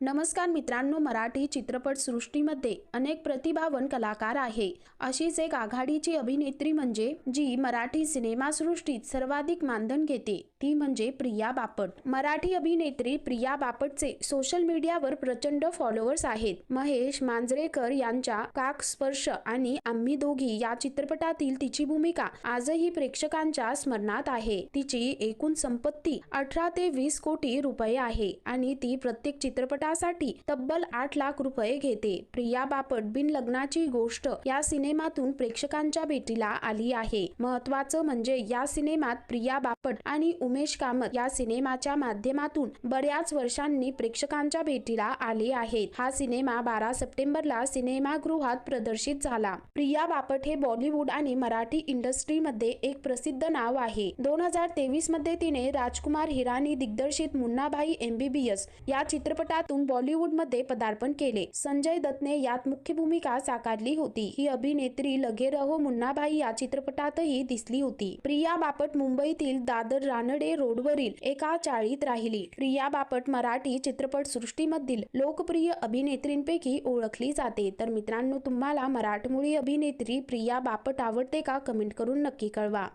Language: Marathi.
नमस्कार मित्रांनो मराठी चित्रपट सृष्टीमध्ये अनेक प्रतिभावन कलाकार आहे. अशीच एक आघाडीची अभिनेत्री म्हणजे जी मराठी सिनेमासृष्टीत सर्वाधिक मानधन घेते ती म्हणजे प्रिया बापट. मराठी अभिनेत्री प्रिया बापटचे सोशल मीडियावर प्रचंड फॉलोअर्स आहेत. महेश मांजरेकर यांच्या काक स्पर्श आणि आम्ही दोघी या चित्रपटातील तिची भूमिका आजही प्रेक्षकांच्या स्मरणात आहे. तिची एकूण संपत्ती अठरा ते वीस कोटी रुपये आहे आणि ती प्रत्येक चित्रपटासाठी तब्बल आठ लाख रुपये घेते. प्रिया बापट बिन लग्नाची गोष्ट या सिनेमातून प्रेक्षकांच्या भेटीला आली आहे. महत्वाचं म्हणजे या सिनेमात प्रिया बापट आणि उमेश कामत या सिनेमाच्या माध्यमातून बऱ्याच वर्षांनी प्रेक्षकांच्या भेटीला आले आहेत. हा सिनेमा बारा सप्टेंबरला सिनेमागृहात प्रदर्शित झाला. प्रिया बापट हे बॉलिवूड आणि मराठी इंडस्ट्रीमध्ये एक प्रसिद्ध नाव आहे. दोन हजार तेवीसमध्ये तिने राजकुमार हिरानी दिग्दर्शित मुन्नाभाई एमबीबीएस या चित्रपटातून बॉलिवूडमध्ये पदार्पण केले. संजय दत्तने यात मुख्य भूमिका साकारली होती. ही अभिनेत्री लगे रहो मुन्नाभाई या चित्रपटातही दिसली होती. प्रिया बापट मुंबईतील दादर रानडे रोडवरील एका चाळीत राहिली. प्रिया बापट मराठी चित्रपट सृष्टीमधील लोकप्रिय अभिनेत्रींपैकी ओळखली जाते. तर मित्रांनो तुम्हाला मराठमोळी अभिनेत्री प्रिया बापट आवडते का? कमेंट करून नक्की कळवा.